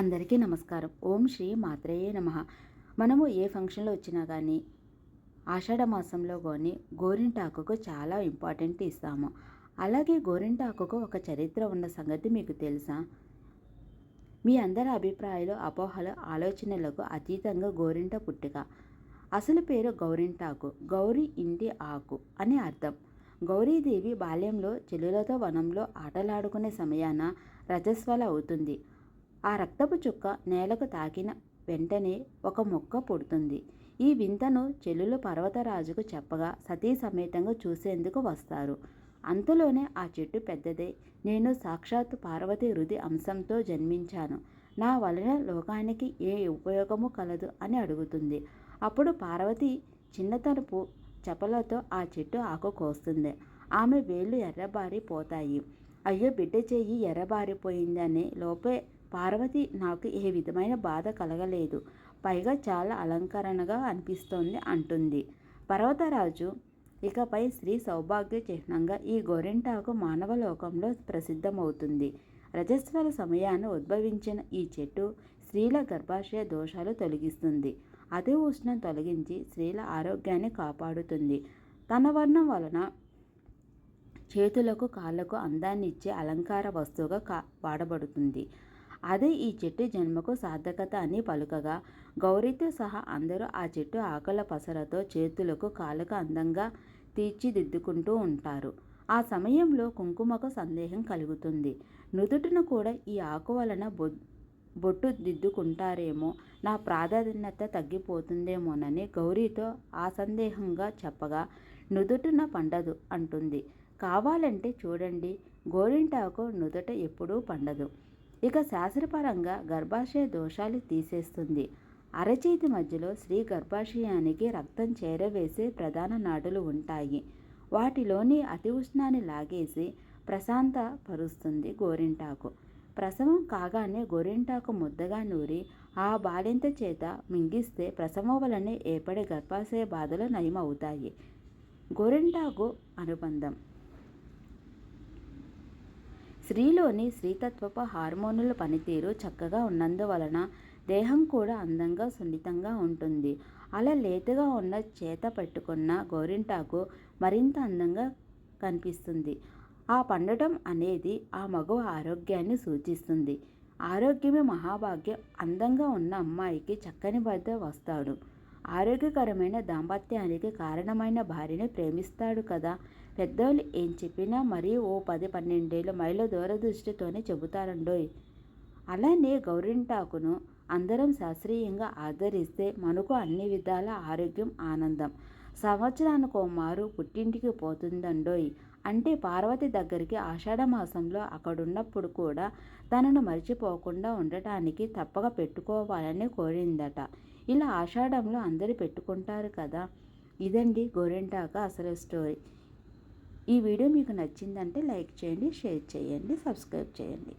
అందరికీ నమస్కారం. ఓం శ్రీ మాత్రేయే నమ. మనము ఏ ఫంక్షన్లో వచ్చినా కానీ ఆషాఢ మాసంలో కానీ గోరింటాకుకు చాలా ఇంపార్టెంట్ ఇస్తాము అలాగే గోరింటాకుకు ఒక చరిత్ర ఉన్న సంగతి మీకు తెలుసా? మీ అందరి అభిప్రాయాలు అపోహలు ఆలోచనలకు అతీతంగా గోరింట పుట్టుక. అసలు పేరు గౌరింటాకు గౌరీ ఇంటి ఆకు అని అర్థం. గౌరీదేవి బాల్యంలో చెల్లులతో వనంలో ఆటలాడుకునే సమయాన రజస్వల అవుతుంది. ఆ రక్తపు చుక్క నేలకు తాకిన వెంటనే ఒక మొక్క పుడుతుంది. ఈ వింతను చెల్లులు పర్వతరాజుకు చెప్పగా సతీ సమేతంగా చూసేందుకు వస్తారు. అంతలోనే ఆ చెట్టు పెద్దదే. నేను సాక్షాత్ పార్వతి హృది అంశంతో జన్మించాను. నా వలన లోకానికి ఏ ఉపయోగము కలదు అని అడుగుతుంది. అప్పుడు పార్వతి చిన్నతనపు చెప్పలతో ఆ చెట్టు ఆకు కోస్తుంది. ఆమె వేళ్ళు ఎర్రబారిపోతాయి. అయ్యో బిడ్డ చెయ్యి ఎర్రబారిపోయిందనే లోపే పార్వతి నాకు ఏ విధమైన బాధ కలగలేదు. పైగా చాలా అలంకరణగా అనిపిస్తోంది అంటుంది. పర్వతరాజు ఇకపై స్త్రీ సౌభాగ్య చిహ్నంగా ఈ గోరింటాకు మానవ లోకంలో ప్రసిద్ధమవుతుంది. రజస్వల సమయాన్ని ఉద్భవించిన ఈ చెట్టు స్త్రీల గర్భాశయ దోషాలు తొలగిస్తుంది. అతి ఉష్ణం తొలగించి స్త్రీల ఆరోగ్యాన్ని కాపాడుతుంది. తన వర్ణం వలన చేతులకు కాళ్ళకు అందాన్ని ఇచ్చే అలంకార వస్తువుగా కా వాడబడుతుంది. అదే ఈ చెట్టు జన్మకు సార్థకత అని పలుకగా. గౌరీతో సహా అందరూ ఆ చెట్టు ఆకుల పసరతో చేతులకు కాళ్ళకు అందంగా తీర్చిదిద్దుకుంటూ ఉంటారు. ఆ సమయంలో కుంకుమకు సందేహం కలుగుతుంది. నుదుటిన కూడా ఈ ఆకు వలన బొ బొట్టు దిద్దుకుంటారేమో నా ప్రాధాన్యత తగ్గిపోతుందేమోనని గౌరీతో ఆ సందేహంగా చెప్పగా నుదుటిన పండదు అంటుంది. కావాలంటే చూడండి గోరింటాకు నుదుట ఎప్పుడూ పండదు. ఇక శాస్త్రపరంగా గర్భాశయ దోషాలు తీసేస్తుంది. అరచేతి మధ్యలో స్త్రీ గర్భాశయానికి రక్తం చేరవేసే ప్రధాన నాడులు ఉంటాయి. వాటిలోని అతి ఉష్ణాన్ని లాగేసి ప్రశాంత పరుస్తుంది గోరింటాకు. ప్రసవం కాగానే గోరింటాకు ముద్దగా నూరి ఆ బాలింత చేత మింగిస్తే ప్రసవం వలనే ఏర్పడే గర్భాశయ బాధలు నయమవుతాయి. గోరింటాకు అనుబంధం. స్త్రీలోని స్త్రీతత్వపు హార్మోనుల పనితీరు చక్కగా ఉన్నందువలన దేహం కూడా అందంగా సున్నితంగా ఉంటుంది. అలా లేతగా ఉన్న చేత పట్టుకున్న గోరింటాకు మరింత అందంగా కనిపిస్తుంది. ఆ పండటం అనేది ఆ మగవ ఆరోగ్యాన్ని సూచిస్తుంది. ఆరోగ్యమే మహాభాగ్యం. అందంగా ఉన్న అమ్మాయికి చక్కని భర్త వస్తాడు. ఆరోగ్యకరమైన దాంపత్యానికి కారణమైన భార్యని ప్రేమిస్తాడు కదా. పెద్దోళ్ళు ఏం చెప్పినా మరీ ఓ పది పన్నెండేళ్ళు మైళ్ళ దూరదృష్టితోనే చెబుతారండోయ్. అలానే గౌరింటాకును అందరం శాస్త్రీయంగా ఆదరిస్తే మనకు అన్ని విధాల ఆరోగ్యం ఆనందం. సంవత్సరానికి మారు పుట్టింటికి పోతుందండోయ్. అంటే పార్వతి దగ్గరికి ఆషాఢమాసంలో అక్కడున్నప్పుడు కూడా తనను మర్చిపోకుండా ఉండటానికి తప్పక పెట్టుకోవాలని కోరిందట. ఇలా ఆషాఢంలో అందరు పెట్టుకుంటారు కదా. ఇదండి గోరెంటాక అసలు స్టోరీ. ఈ వీడియో మీకు నచ్చిందంటే లైక్ చేయండి షేర్ చేయండి సబ్స్క్రైబ్ చేయండి.